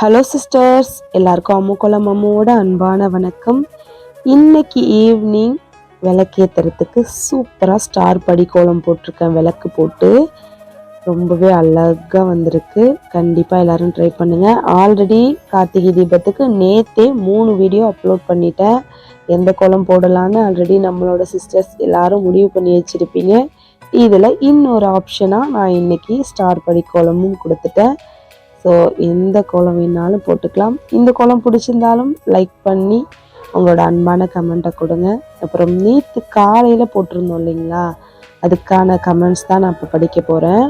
Hello sisters எல்லாருக்கும் அம்முக்குளம் அம்மாவோட அன்பான வணக்கம். இன்னைக்கு ஈவினிங் விளக்கேற்றுறதுக்கு சூப்பராக ஸ்டார் படி கோலம் போட்டிருக்கேன். விளக்கு போட்டு ரொம்பவே அழகாக வந்திருக்கு. கண்டிப்பாக எல்லாரும் ட்ரை பண்ணுங்கள் ஆல்ரெடி கார்த்திகை தீபத்துக்கு நேத்தே மூணு வீடியோ அப்லோட் பண்ணிட்டேன். எந்த கோலம் போடலான்னு ஆல்ரெடி நம்மளோட சிஸ்டர்ஸ் எல்லாரும் முடிவு பண்ணி வச்சுருப்பீங்க. இதில் இன்னொரு ஆப்ஷனாக நான் இன்னைக்கு ஸ்டார் படி கொடுத்துட்டேன். ஸோ எந்த கோலம் வேணாலும் போட்டுக்கலாம். இந்த கோலம் பிடிச்சிருந்தாலும் லைக் பண்ணி உங்களோட அன்பான கமெண்ட்டை கொடுங்க. அப்புறம் நேற்று காலையில் போட்டிருந்தோம் இல்லைங்களா? அதுக்கான கமெண்ட்ஸ் தான் நான் இப்போ படிக்க போகிறேன்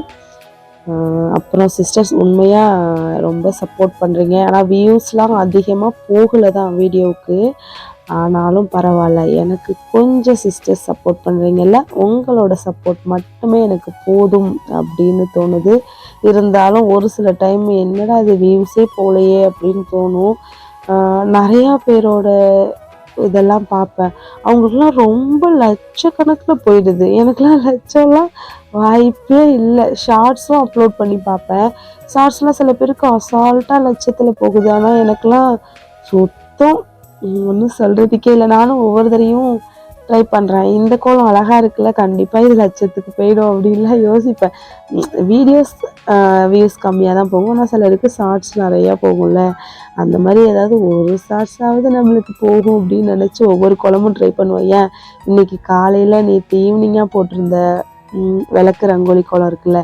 அப்புறம் சிஸ்டர்ஸ் உண்மையாக ரொம்ப சப்போர்ட் பண்ணுறீங்க ஆனால் வியூஸ்லாம் அதிகமாக போகலை தான் வீடியோவுக்கு. ஆனாலும் பரவாயில்ல. எனக்கு கொஞ்சம் சிஸ்டர்ஸ் சப்போர்ட் பண்ணுறீங்கல்ல உங்களோட சப்போர்ட் மட்டுமே எனக்கு போதும் அப்படின்னு தோணுது. இருந்தாலும் ஒரு சில டைம் என்னடா அது வியூஸே போலையே அப்படின்னு தோணும். நிறையா பேரோட இதெல்லாம் பார்ப்பேன். அவங்களுக்குலாம் ரொம்ப லட்சக்கணக்கில் போயிடுது. எனக்குலாம் லட்சம்லாம் வாய்ப்பே இல்லை. ஷார்ட்ஸும் அப்லோட் பண்ணி பார்ப்பேன். ஷார்ட்ஸ்லாம் சில பேருக்கு அசால்ட்டாக லட்சத்தில் போகுது. ஆனால் எனக்குலாம் சுத்தம் ஒன்றும் சொல்கிறதுக்கே இல்லை. நானும் ஒவ்வொரு தடையும் ட்ரை பண்ணுறேன் இந்த கோலம் அழகாக இருக்குல்ல கண்டிப்பாக இது லட்சத்துக்கு போயிடும் அப்படின்லாம் யோசிப்பேன். வீடியோஸ் வியூஸ் கம்மியாக தான் போகும். ஆனால் சிலருக்கு ஷார்ட்ஸ் நிறையா போகும்ல. அந்த மாதிரி ஏதாவது ஒரு ஷார்ட்ஸாவது நம்மளுக்கு போகும் அப்படின்னு நினச்சி ஒவ்வொரு குளமும் ட்ரை பண்ணுவேன். ஏன்? இன்னைக்கு காலையில் நேற்று ஈவினிங்காக போட்டிருந்த விளக்கு ரங்கோலி குளம் இருக்குல்ல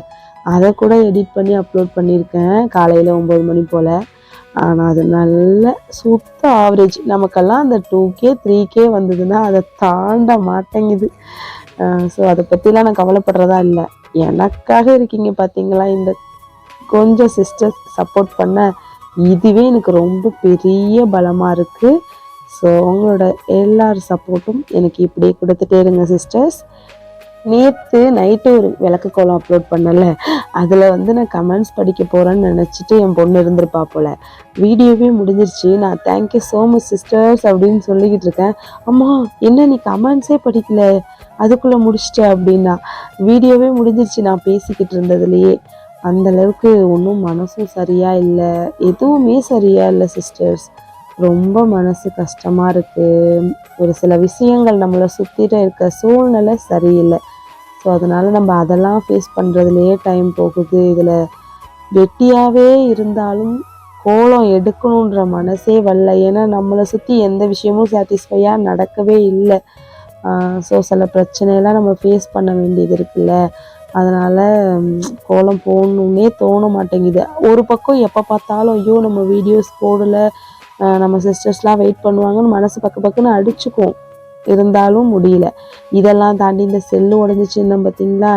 அதை கூட எடிட் பண்ணி அப்லோட் பண்ணியிருக்கேன். காலையில் ஒம்பது மணி போல். ஆனால் அது நல்ல சுத்த ஆவரேஜ் நமக்கெல்லாம் அந்த டூ கே த்ரீ கே வந்ததுன்னா அதை தாண்ட மாட்டேங்குது. ஸோ அதை பற்றிலாம் நான் கவலைப்படுறதா இல்லை. எனக்காக இருக்கீங்க பார்த்தீங்களா இந்த கொஞ்சம் சிஸ்டர்ஸ் சப்போர்ட் பண்ண இதுவே எனக்கு ரொம்ப பெரிய பலமாக இருக்குது ஸோ உங்களோட எல்லார் சப்போர்ட்டும் எனக்கு இப்படியே கொடுத்துட்டே இருங்க சிஸ்டர்ஸ் நேற்று நைட்டு ஒரு விளக்கு கோலம் அப்லோட் பண்ணல அதில் வந்து நான் கமெண்ட்ஸ் படிக்க போகிறேன்னு நினச்சிட்டு என் பொண்ணு இருந்திருப்பா போல். வீடியோவே முடிஞ்சிருச்சு. நான் தேங்க்யூ ஸோ மச் சிஸ்டர்ஸ் அப்படின்னு சொல்லிக்கிட்டு இருக்கேன். அம்மா என்ன நீ கமெண்ட்ஸே படிக்கல? அதுக்குள்ளே முடிச்சிட்ட அப்படின்னா. வீடியோவே முடிஞ்சிருச்சு. நான் பேசிக்கிட்டு இருந்ததுலையே. அந்தளவுக்கு ஒன்றும் மனசும் சரியாக இல்லை. எதுவுமே சரியாக இல்லை சிஸ்டர்ஸ் ரொம்ப மனசு கஷ்டமாக இருக்குது ஒரு சில விஷயங்கள் நம்மளை சுற்றிட்டு இருக்க சூழ்நிலை சரியில்லை. ஸோ அதனால் நம்ம அதெல்லாம் ஃபேஸ் பண்ணுறதுலையே டைம் போகுது. இதில் வெட்டியாகவே இருந்தாலும் கோலம் எடுக்கணுன்ற மனசே வரல. ஏன்னா நம்மளை சுற்றி எந்த விஷயமும் சாட்டிஸ்ஃபையாக நடக்கவே இல்லை. ஸோ சில பிரச்சனையெல்லாம் நம்ம ஃபேஸ் பண்ண வேண்டியது இருக்குல்ல. அதனால் கோலம் போடணுன்னே தோண மாட்டேங்குது. ஒரு பக்கம் எப்போ பார்த்தாலும் ஐயோ நம்ம வீடியோஸ் போடலை. நம்ம சிஸ்டர்ஸ்லாம் வெயிட் பண்ணுவாங்கன்னு மனசு பக்க பக்குன்னு அடிச்சுக்கும். இருந்தாலும் முடியல. இதெல்லாம் தாண்டி இந்த செல்லு உடஞ்சிச்சுன்னு பார்த்தீங்களா?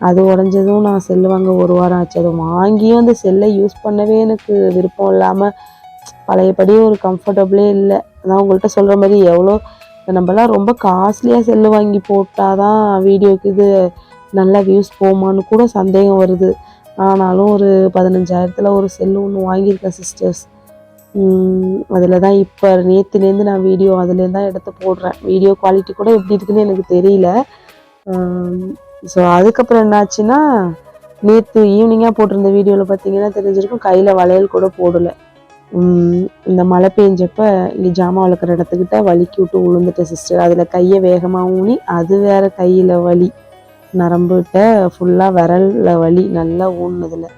அது உடஞ்சதும் நான் செல்லு வாங்க ஒரு வாரம் ஆச்சு. அதை வாங்கியும் அந்த செல்லை யூஸ் பண்ணவே எனக்கு விருப்பம் இல்லாமல் பழையபடி ஒரு கம்ஃபர்டபுளே இல்லை. அதான் உங்கள்கிட்ட சொல்கிற மாதிரி எவ்வளோ நம்மலாம் ரொம்ப காஸ்ட்லியாக செல்லு வாங்கி போட்டால் தான் வீடியோக்கு இது நல்ல வியூஸ் போமான்னு கூட சந்தேகம் வருது. ஆனாலும் ஒரு பதினஞ்சாயிரத்தில் ஒரு செல்லு ஒன்று வாங்கியிருக்கேன் சிஸ்டர்ஸ் அதில் தான் இப்போ நேற்றுலேருந்து நான் வீடியோ அதுலேருந்து தான் எடுத்து போடுறேன். வீடியோ குவாலிட்டி கூட எப்படி இருக்குன்னு எனக்கு தெரியல. ஸோ அதுக்கப்புறம் என்னாச்சுன்னா நேற்று ஈவினிங்காக போட்டிருந்த வீடியோவில் பார்த்தீங்கன்னா தெரிஞ்சிருக்கும் கையில் வளையல் கூட போடலை. இந்த மழை பெஞ்சப்ப இங்கே ஜாமான் வளர்க்குற இடத்துக்கிட்ட வலிக்கு விட்டு விழுந்துட்டேன் சிஸ்டர் அதில் கையை வேகமாக ஊனி அது வேறு கையில் வலி. நரம்புகிட்ட ஃபுல்லாக விரலில் வலி நல்லா ஊன்னதில்.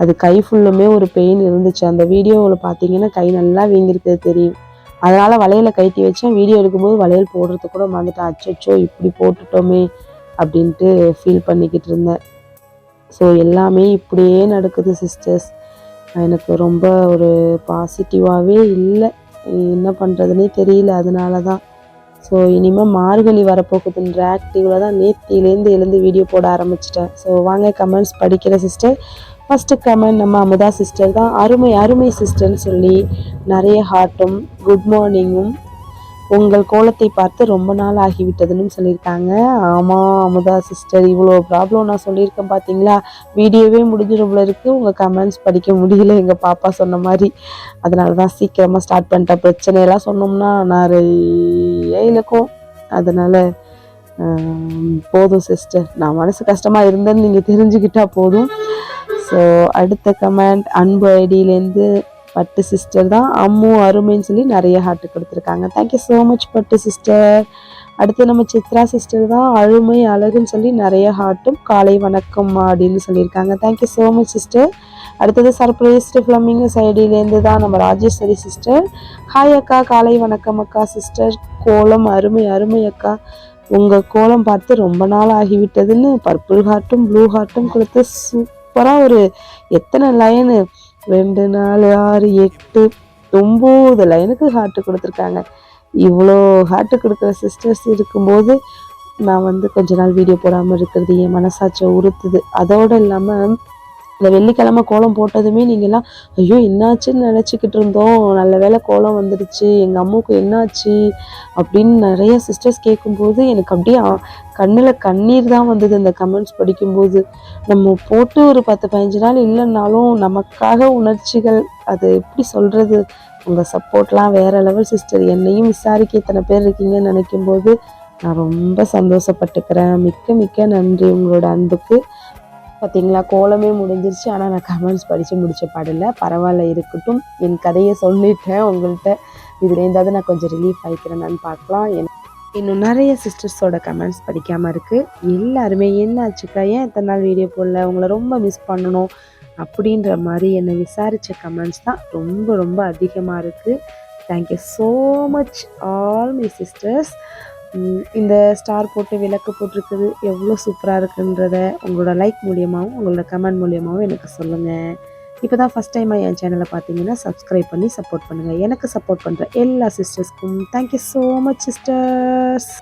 அது கை ஃபுல்லுமே ஒரு பெயின் இருந்துச்சு. அந்த வீடியோவில் பார்த்தீங்கன்னா கை நல்லா வீங்கிருக்கிறது தெரியும். அதனால் வளையலை கைட்டி வச்சேன். வீடியோ எடுக்கும்போது வளையல் போடுறதுக்கு கூட மறந்துட்டேன். அச்சச்சோ இப்படி போட்டுட்டோமே அப்படின்ட்டு ஃபீல் பண்ணிக்கிட்டு இருந்தேன். ஸோ எல்லாமே இப்படியே நடக்குது சிஸ்டர்ஸ் எனக்கு ரொம்ப ஒரு பாசிட்டிவாகவே இல்லை. என்ன பண்ணுறதுனே தெரியல அதனால தான் ஸோ இனிமேல் மார்கழி வரப்போகுதுன்ற ஆக்டிவில் தான் நேத்திலேருந்து எழுந்து வீடியோ போட ஆரம்பிச்சிட்டேன். ஸோ வாங்க கமெண்ட்ஸ் படிக்கிற சிஸ்டர் ஃபஸ்ட்டு கமெண்ட் நம்ம அமுதா சிஸ்டர் தான். அருமை அருமை சிஸ்டர்னு சொல்லி நிறைய ஹார்ட்டும் குட் மார்னிங்கும் உங்கள் கோலத்தை பார்த்து ரொம்ப நாள் ஆகிவிட்டதுன்னு சொல்லியிருக்காங்க. ஆமாம் அமுதா சிஸ்டர் இவ்வளோ ப்ராப்ளம் நான் சொல்லியிருக்கேன் பார்த்தீங்களா வீடியோவே முடிஞ்சிடும்ல இருக்குது உங்கள் கமெண்ட்ஸ் படிக்க முடியல எங்கள் பாப்பா சொன்ன மாதிரி. அதனால தான் சீக்கிரமாக ஸ்டார்ட் பண்ணிட்டேன் பிரச்சனையெல்லாம் சொன்னோம்னா நிறைய இழக்கும். அதனால் போதும் சிஸ்டர் நான் மனசு கஷ்டமாக இருந்தேன்னு நீங்கள் தெரிஞ்சுக்கிட்டால் போதும். ஸோ அடுத்த கமெண்ட் அன்பு ஐடியிலேருந்து பட்டு சிஸ்டர் தான். அம்மு அருமைன்னு சொல்லி நிறைய ஹார்ட் கொடுத்துருக்காங்க. Thank you so much Pattu sister அடுத்து நம்ம சித்ரா சிஸ்டர் தான். அழுமை அழகுன்னு சொல்லி நிறைய ஹார்ட்டும் காலை வணக்கம் அப்படின்னு சொல்லியிருக்காங்க. Thank you so much sister அடுத்தது சர்ப்ரைஸ்டு ஃப்ளமிங் சைடிலேருந்து தான் நம்ம ராஜேஸ்வரி சிஸ்டர் ஹாய் அக்கா காலை வணக்கம் அக்கா சிஸ்டர் கோலம் அருமை அருமை அக்கா. உங்கள் கோலம் பார்த்து ரொம்ப நாள் ஆகிவிட்டதுன்னு பர்பிள் ஹார்ட்டும் ப்ளூ ஹார்ட்டும் கொடுத்து சூப்பராக ஒரு எத்தனை லைனு ரெண்டு நாலு ஆறு எட்டு ஒம்பது லைனுக்கு ஹார்ட் கொடுத்துருக்காங்க. இவ்வளோ ஹார்ட்டு கொடுக்குற சிஸ்டர்ஸ் இருக்கும்போது நான் வந்து கொஞ்ச நாள் வீடியோ போடாமல் இருக்கிறது என் மனசாட்சியை உறுத்துது. அதோடு இல்லாமல் இந்த வெள்ளிக்கிழமை கோலம் போட்டதுமே நீங்கள்லாம் ஐயோ என்னாச்சுன்னு நினச்சிக்கிட்டு இருந்தோம். நல்ல வேளை கோலம் வந்துடுச்சு. எங்கள் அம்மாவுக்கு என்னாச்சு? அப்படின்னு நிறைய சிஸ்டர்ஸ் கேட்கும்போது எனக்கு அப்படியே கண்ணில் கண்ணீர் தான் வந்தது இந்த கமெண்ட்ஸ் படிக்கும்போது. நம்ம போட்டு ஒரு பத்து பதினஞ்சு நாள் இல்லைன்னாலும் நமக்காக உணர்ச்சிகள் அது எப்படி சொல்கிறது உங்கள் சப்போர்ட்லாம் வேறு லெவல் சிஸ்டர் என்னையும் விசாரிக்க இத்தனை பேர் இருக்கீங்கன்னு நினைக்கும்போது நான் ரொம்ப சந்தோஷப்பட்டுக்கிறேன். மிக்க மிக்க நன்றி உங்களோட அன்புக்கு. பார்த்தீங்களா கோலமே முடிஞ்சிருச்சு. ஆனால் நான் கமெண்ட்ஸ் படித்து முடிச்ச பாடல பரவாயில்ல இருக்கட்டும். என் கதையை சொல்லிட்டேன். உங்கள்கிட்ட இதுலேருந்தாவது நான் கொஞ்சம் ரிலீஃப் ஆகிக்கிறேன்னு பார்க்கலாம். என் இன்னும் நிறைய சிஸ்டர்ஸோட கமெண்ட்ஸ் படிக்காமல் இருக்குது எல்லாருமே என்ன ஆச்சுக்கா ஏன் இத்தனை நாள் வீடியோ போடல? உங்களை ரொம்ப மிஸ் பண்ணணும். அப்படின்ற மாதிரி என்னை விசாரித்த கமெண்ட்ஸ் தான் ரொம்ப ரொம்ப அதிகமாக இருக்குது thank you so much all my sisters இந்த ஸ்டார் போட்டு விளக்கு போட்டிருக்குது எவ்வளோ சூப்பராக இருக்குன்றத உங்களோட லைக் மூலியமாகவும் உங்களோட கமெண்ட் மூலியமாகவும் எனக்கு சொல்லுங்கள் இப்போ தான் ஃபஸ்ட் டைமாக என் சேனலை பார்த்தீங்கன்னா சப்ஸ்கிரைப் பண்ணி சப்போர்ட் பண்ணுங்கள் எனக்கு சப்போர்ட் பண்ணுற எல்லா சிஸ்டர்ஸ்க்கும் thank you so much sisters